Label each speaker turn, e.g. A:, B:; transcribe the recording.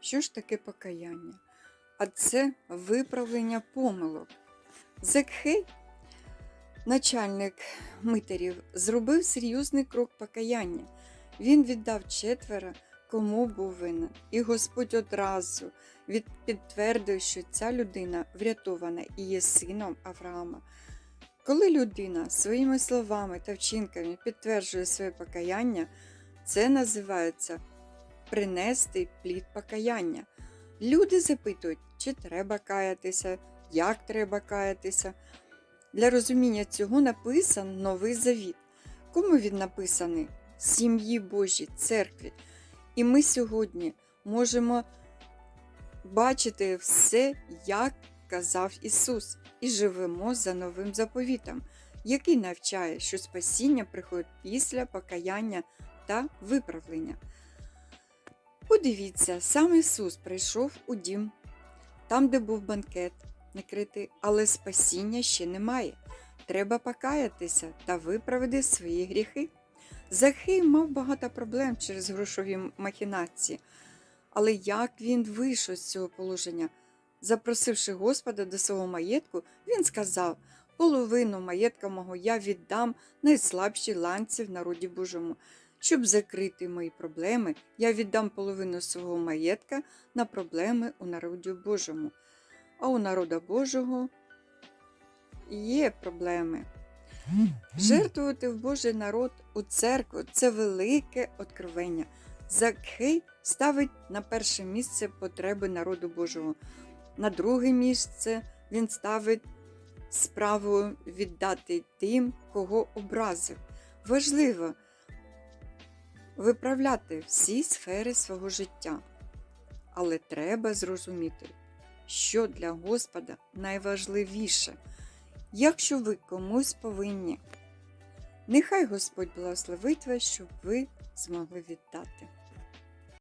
A: Що ж таке покаяння? А це виправлення помилок. Зекхей, начальник митерів, зробив серйозний крок покаяння. Він віддав четверо, кому був винен. І Господь одразу підтвердив, що ця людина врятована і є сином Авраама. Коли людина своїми словами та вчинками підтверджує своє покаяння, це називається принести плід покаяння. Люди запитують, чи треба каятися, як треба каятися. Для розуміння цього написан Новий Завіт. Кому він написаний? Сім'ї Божій, церкві. І ми сьогодні можемо бачити все, як казав Ісус, і живемо за новим заповітом, який навчає, що спасіння приходить після покаяння та виправлення. Подивіться, сам Ісус прийшов у дім, там, де був банкет накритий, але спасіння ще немає. Треба покаятися та виправити свої гріхи. Захей мав багато проблем через грошові махінації, але як він вийшов з цього положення? Запросивши Господа до свого маєтку, він сказав: половину маєтка мого я віддам найслабшій ланці в народі Божому. Щоб закрити мої проблеми, я віддам половину свого маєтка на проблеми у народі Божому. А у народа Божого є проблеми. Жертвувати в Божий народ у церкву це велике откровення. Закхей ставить на перше місце потреби народу Божого. На друге місце він ставить справу віддати тим, кого образив. Важливо виправляти всі сфери свого життя. Але треба зрозуміти, що для Господа найважливіше, якщо ви комусь повинні. Нехай Господь благословить вас, щоб ви змогли віддати.